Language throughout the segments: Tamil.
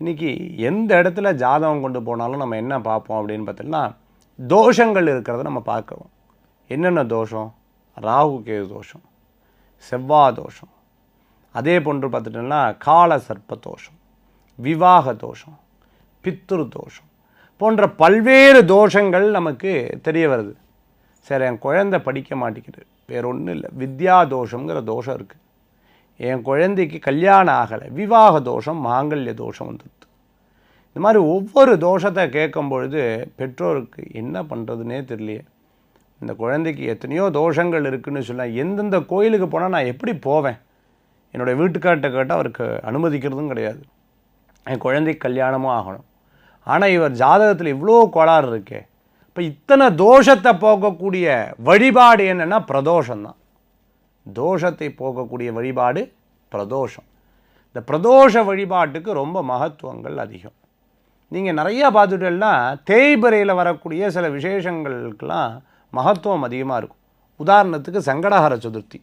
இன்றைக்கி எந்த இடத்துல ஜாதகம் கொண்டு போனாலும் நம்ம என்ன பார்ப்போம் அப்படின்னு பார்த்தோம்னா தோஷங்கள் இருக்கிறத நம்ம பார்க்குறோம். என்னென்ன தோஷம்? ராகு கேது தோஷம் செவ்வாய் தோஷம். அதே போன்று பார்த்துட்டோம்னா கால சர்ப்ப தோஷம் விவாக தோஷம் பித்ரு தோஷம் போன்ற பல்வேறு தோஷங்கள் நமக்கு தெரிய வருது. சரி என் குழந்தை படிக்க மாட்டேங்குது. வேற ஒன்றும் இல்லை. வித்யா தோஷங்கிற தோஷம் இருக்குது என் குழந்தைக்கு கல்யாணம் ஆகலை. விவாக தோஷம் மாங்கல்ய தோஷம் வந்துடுது. இந்த மாதிரி ஒவ்வொரு தோஷத்தை கேட்கும் பொழுது பெற்றோருக்கு என்ன பண்ணுறதுனே தெரியலையே. இந்த குழந்தைக்கு எத்தனையோ தோஷங்கள் இருக்குதுன்னு சொன்னால் எந்தெந்த கோயிலுக்கு போனால் நான் எப்படி போவேன்? என்னுடைய வீட்டுக்கார்ட்ட கேட்டால் அவருக்கு அனுமதிக்கிறதும் கிடையாது. என் குழந்தைக்கு கல்யாணமும் ஆகணும். ஆனால் இவர் ஜாதகத்தில் இவ்வளோ கோளாறு இருக்கே. இப்போ இத்தனை தோஷத்தை போக்கக்கூடிய வழிபாடு என்னென்னா பிரதோஷம்தான். தோஷத்தை போகக்கூடிய வழிபாடு பிரதோஷம். இந்த பிரதோஷ வழிபாட்டுக்கு ரொம்ப மகத்துவங்கள் அதிகம். நீங்கள் நிறையா பார்த்துட்டேன்னா தேய்பிரையில் வரக்கூடிய சில விசேஷங்களுக்கெல்லாம் மகத்துவம் அதிகமாக இருக்கும். உதாரணத்துக்கு சங்கடஹர சதுர்த்தி.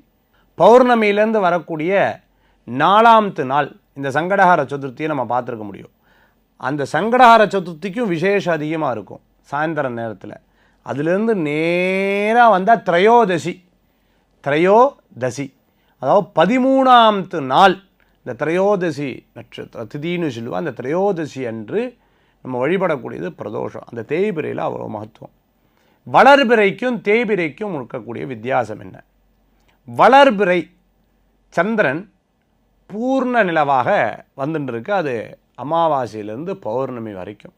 பௌர்ணமியிலேருந்து வரக்கூடிய நாலாம்த்து நாள் இந்த சங்கடஹார சதுர்த்தியை நம்ம பார்த்துருக்க முடியும். அந்த சங்கடஹார சதுர்த்திக்கும் விசேஷம் அதிகமாக இருக்கும் சாயந்தர நேரத்தில். அதுலேருந்து நேராக வந்தால் திரையோதசி. தசி. அதாவது பதிமூணாம்த்து நாள் இந்த திரையோதசி நட்சத்திர திதின்னு சொல்லுவோம் அந்த திரையோதசி அன்று நம்ம வழிபடக்கூடியது பிரதோஷம். அந்த தேய்பிரையில் அவ்வளோ மகத்துவம். வளர்பிறைக்கும் தேய்பிரைக்கும் இருக்கக்கூடிய வித்தியாசம் என்ன? வளர்பிறை சந்திரன் பூர்ண நிலவாக வந்துட்டுருக்கு அது அமாவாசையிலேருந்து பௌர்ணமி வரைக்கும்.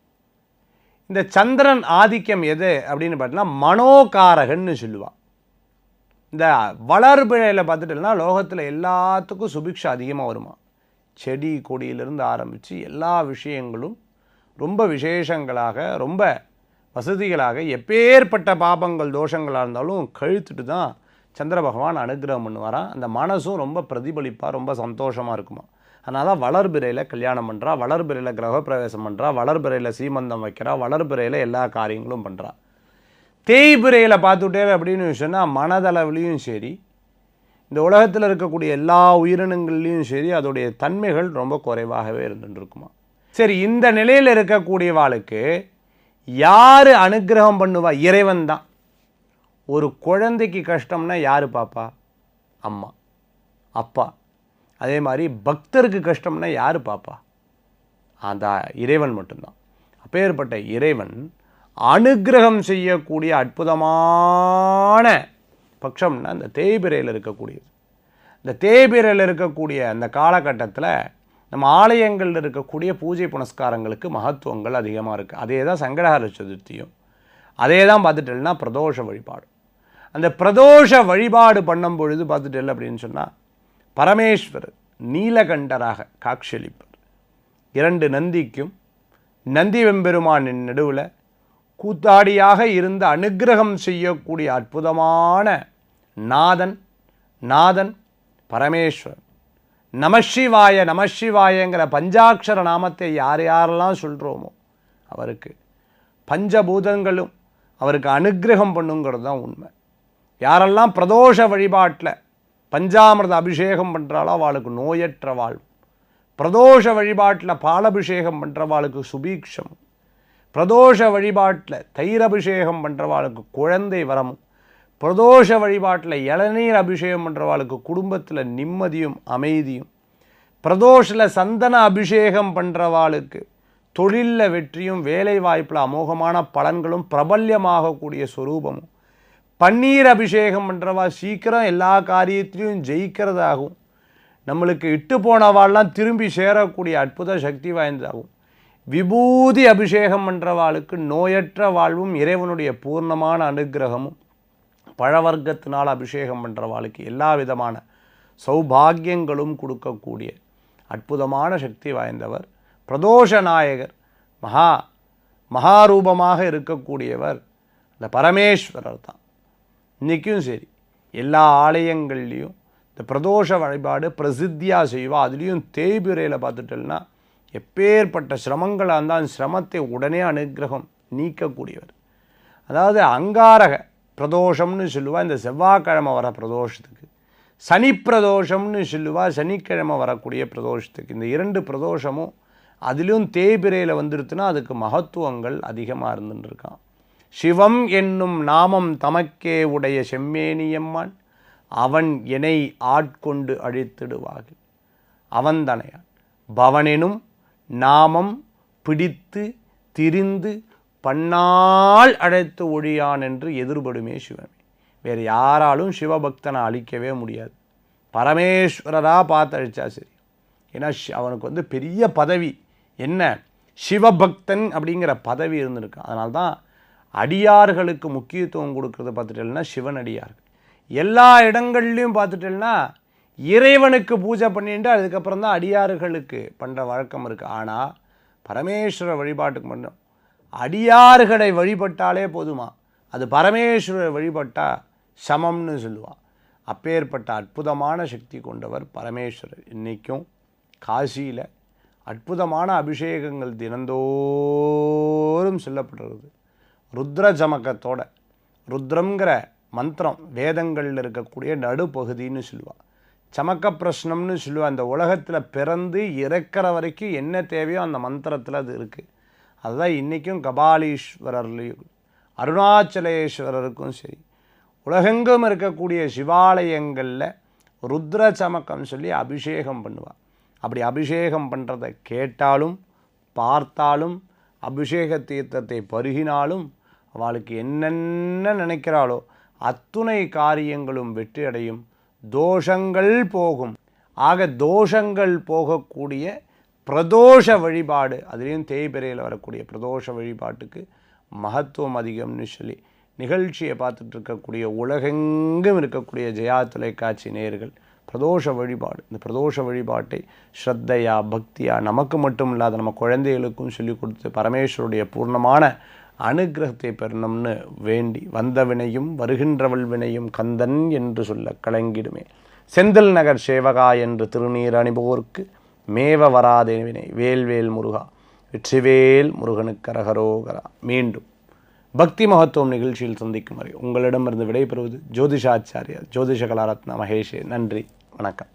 இந்த சந்திரன் ஆதிக்கம் எது அப்படின்னு பார்த்தீங்கன்னா மனோகாரகன்னு சொல்லுவாள் இந்த வளர்பிழையில் பார்த்துட்டோம்னா லோகத்தில் எல்லாத்துக்கும் சுபிக்ஷா அதிகமாக வருமா? செடி கொடியிலிருந்து ஆரம்பித்து எல்லா விஷயங்களும் ரொம்ப விசேஷங்களாக ரொம்ப வசதிகளாக எப்பேற்பட்ட பாபங்கள் தோஷங்களாக இருந்தாலும் கழுத்துட்டு தான் சந்திர பகவான் அனுகிரகம் பண்ணுவாராம் அந்த மனசும் ரொம்ப பிரதிபலிப்பாக ரொம்ப சந்தோஷமாக இருக்குமா? அதனால தான் வளர்பிறையில் கல்யாணம் பண்ணுறா வளர்பிறையில் கிரகப்பிரவேசம் பண்ணுறா வளர்பிறையில் சீமந்தம் வைக்கிறா வளர்பிறையில் எல்லா காரியங்களும் பண்ணுறா தேய்பிரையில் பார்த்துட்டே அப்படின்னு சொன்னால் மனதளவுலேயும் சரி இந்த உலகத்தில் இருக்கக்கூடிய எல்லா உயிரினங்கள்லேயும் சரி அதோடைய தன்மைகள் ரொம்ப குறைவாகவே இருந்துருக்குமா சரி இந்த நிலையில் இருக்கக்கூடியவாளுக்கு யார் அனுகிரகம் பண்ணுவா? இறைவன் தான் ஒரு குழந்தைக்கு கஷ்டம்னா யார் பாப்பா? அம்மா. அப்பா. அதே மாதிரி பக்தருக்கு கஷ்டம்னா யார் பாப்பா? அந்த இறைவன் மட்டும்தான். அப்பேற்பட்ட இறைவன் அனுகிரகம் செய்யக்கூடிய அற்புதமான பட்சம்னா இந்த தேய்பிரையில் இருக்கக்கூடியது. இந்த தேய்பிரையில் இருக்கக்கூடிய அந்த காலகட்டத்தில் நம்ம ஆலயங்களில் இருக்கக்கூடிய பூஜை புனஸ்காரங்களுக்கு மகத்துவங்கள் அதிகமாக இருக்குது. அதே தான் சங்கடஹர சதுர்த்தியும். அதே தான் பார்த்துட்டேன்னா பிரதோஷ வழிபாடு. அந்த பிரதோஷ வழிபாடு பண்ணும் பொழுது பார்த்துட்டேல் அப்படின்னு சொன்னால் பரமேஸ்வரர் நீலகண்டராக காட்சியளிப்பார். இரண்டு நந்திக்கும் நந்தி வெம்பெருமானின் நடுவில் கூத்தாடியாக இருந்து அனுக்கிரகம் செய்யக்கூடிய அற்புதமான நாதன் நாதன் பரமேஸ்வரன். நமசிவாய நமசிவாயங்கிற பஞ்சாட்சர நாமத்தை யார் யாரெல்லாம் சொல்கிறோமோ அவருக்கு பஞ்சபூதங்களும் அவருக்கு அனுக்கிரகம் பண்ணுங்கிறது தான் உண்மை. யாரெல்லாம் பிரதோஷ வழிபாட்டில் பஞ்சாமிரத அபிஷேகம் பண்ணுறாளோ அவளுக்கு நோயற்ற வாழ்வு. பிரதோஷ வழிபாட்டில் பாலபிஷேகம் பண்ணுறவாளுக்கு சுபீக்ஷம். பிரதோஷ வழிபாட்டில் தயிரபிஷேகம் பண்ணுறவாளுக்கு குழந்தை வரமும் பிரதோஷ வழிபாட்டில் இளநீர் அபிஷேகம் பண்ணுறவாளுக்கு குடும்பத்தில் நிம்மதியும் அமைதியும் பிரதோஷில் சந்தன அபிஷேகம் பண்ணுறவாளுக்கு தொழிலில் வெற்றியும் வேலை வாய்ப்பில் அமோகமான பலன்களும் பிரபல்யமாகக்கூடிய சொரூபமும். பன்னீர் அபிஷேகம் பண்ணுறவா சீக்கிரம் எல்லா காரியத்திலையும் ஜெயிக்கிறதாகும் நம்மளுக்கு இட்டு போனவாள்லாம் திரும்பி சேரக்கூடிய அற்புத சக்தி வாய்ந்ததாகும் விபூதி அபிஷேகம் பண்ணுறவாளுக்கு நோயற்ற வாழ்வும் இறைவனுடைய பூர்ணமான அனுக்கிரகமும் பழவர்க்கத்தினால் அபிஷேகம் பண்ணுறவாளுக்கு எல்லா விதமான சௌபாகியங்களும் கொடுக்கக்கூடிய அற்புதமான சக்தி வாய்ந்தவர் பிரதோஷ நாயகர் மகா மகாரூபமாக இருக்கக்கூடியவர் இந்த பரமேஸ்வரர் தான். இன்றைக்கும் சரி எல்லா ஆலயங்கள்லேயும் இந்த பிரதோஷ வழிபாடு பிரசித்தியாக செய்வா அதுலேயும் தேய்பிரையில் பார்த்துட்டோம்னா எப்பேற்பட்ட சிரமங்களாக இருந்தால் அந்த சிரமத்தை உடனே அனுகிரகம் நீக்கக்கூடியவர். அதாவது அங்காரக பிரதோஷம்னு சொல்லுவா இந்த செவ்வாய்க்கிழமை வர பிரதோஷத்துக்கு. சனி பிரதோஷம்னு சொல்லுவா சனிக்கிழமை வரக்கூடிய பிரதோஷத்துக்கு. இந்த இரண்டு பிரதோஷமும் அதிலும் தேய்பிரையில் வந்துருச்சுன்னா அதுக்கு மகத்துவங்கள் அதிகமாக இருந்துருக்கான் சிவம் என்னும் நாமம் தமக்கே உடைய செம்மேனியம்மான் அவன் என்னை ஆட்கொண்டு அழித்திடுவார்கள். அவன்தனையான். பவனெனும் நாமம் பிடித்து திரிந்து பண்ணால் அழைத்து ஒழியான் என்று எதிர்படுமே சிவமே. வேறு யாராலும் சிவபக்தனை அழிக்கவே முடியாது. பரமேஸ்வரராக பார்த்து அழிச்சா சரி. ஏன்னா ஷி- அவனுக்கு வந்து பெரிய பதவி. என்ன? சிவபக்தன் அப்படிங்கிற பதவி இருந்திருக்கு. அதனால தான் அடியார்களுக்கு முக்கியத்துவம் கொடுக்கறது பார்த்துட்டேன்னா சிவன் அடியார்கள் எல்லா இடங்கள்லையும் பார்த்துட்டேன்னா இறைவனுக்கு பூஜை பண்ணிட்டு அதுக்கப்புறம் தான் அடியார்களுக்கு பண்ணுற வழக்கம் இருக்குது ஆனால் பரமேஸ்வர வழிபாட்டுக்கு மட்டும் அடியார்களை வழிபட்டாலே போதுமா? அது பரமேஸ்வரர் வழிபட்டால் சமம்னு சொல்லுவாள் அப்பேற்பட்ட அற்புதமான சக்தி கொண்டவர் பரமேஸ்வரர். இன்றைக்கும் காசியில் அற்புதமான அபிஷேகங்கள் தினந்தோறும் சொல்லப்படுறது. ருத்ர ஜமக்கத்தோட ருத்ரங்கிற மந்திரம் வேதங்களில் இருக்கக்கூடிய நடுப்பகுதின்னு சொல்லுவாள் சமக்க பிரஷ்னம்னு சொல்லுவா அந்த உலகத்தில் பிறந்து இறக்கிற வரைக்கும் என்ன தேவையோ அந்த மந்திரத்தில் அது இருக்குது அதுதான் இன்றைக்கும் கபாலீஸ்வரர்லேயும் அருணாச்சலேஸ்வரருக்கும் சரி. உலகெங்கும் இருக்கக்கூடிய சிவாலயங்களில் ருத்ர சமக்கம் சொல்லி அபிஷேகம் பண்ணுவாள் அப்படி அபிஷேகம் பண்ணுறதை கேட்டாலும் பார்த்தாலும் அபிஷேக தீர்த்தத்தை பருகினாலும் அவளுக்கு என்னென்ன நினைக்கிறாளோ அத்துணை காரியங்களும் வெற்றி அடையும் தோஷங்கள் போகும். ஆக தோஷங்கள் போகக்கூடிய பிரதோஷ வழிபாடு அதுலேயும் தேய்பிரையில் வரக்கூடிய பிரதோஷ வழிபாட்டுக்கு மகத்துவம் அதிகம்னு சொல்லி நிகழ்ச்சியை பார்த்துட்டு இருக்கக்கூடிய உலகெங்கும் இருக்கக்கூடிய ஜெயா தொலைக்காட்சி நேயர்கள் பிரதோஷ வழிபாடு இந்த பிரதோஷ வழிபாட்டை ஸ்ரத்தையா பக்தியாக நமக்கு மட்டும் இல்லாத நம்ம குழந்தைகளுக்கும் சொல்லி கொடுத்து பரமேஸ்வருடைய பூர்ணமான அனுக்கிரகத்தை பெறணும்னு வேண்டி வந்த வினையும் வருகின்றவள் வினையும் கந்தன் என்று சொல்ல கலங்கிடுமே. செந்தில் நகர் சேவகா என்று திருநீர் அணிபோர்க்கு மேவ வராதே வினை வேல்வேல் முருகா வெற்றிவேல் முருகனுக்கு அரகரோகரா. மீண்டும் பக்தி மகத்துவம் நிகழ்ச்சியில் சந்திக்கும் வரை உங்களிடமிருந்து விடைபெறுவது ஜோதிஷாச்சாரியார் ஜோதிஷ கலாரத்ன மகேஷே. நன்றி வணக்கம்.